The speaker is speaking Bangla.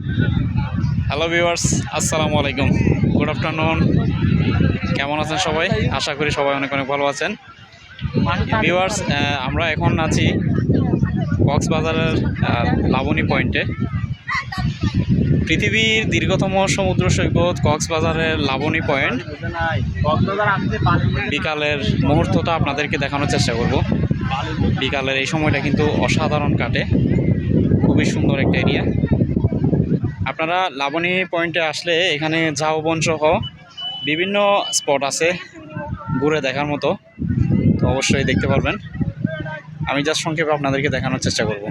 হ্যালো ভিউয়ার্স আসসালামু আলাইকুম গুড আফটারনুন কেমন আছেন সবাই? আশা করি সবাই অনেক অনেক ভালো আছেন। ভিউয়ার্স আমরা এখন আছি কক্সবাজারের লাবণী পয়েন্টে পৃথিবীর দীর্ঘতম সমুদ্র সৈকত কক্সবাজারের লাবণী পয়েন্ট বিকালের মুহূর্তটা আপনাদেরকে দেখানোর চেষ্টা করব। বিকালের এই সময়টা কিন্তু অসাধারণ কাটে। খুবই সুন্দর একটা এরিয়া আপনারা লাবণী পয়েন্টে আসলে এখানে ঝাউবন সহ বিভিন্ন স্পট আছে ঘুরে দেখার মতো। তো অবশ্যই দেখতে পারবেন। আমি যার সংক্ষেপে আপনাদেরকে দেখানোর চেষ্টা করব।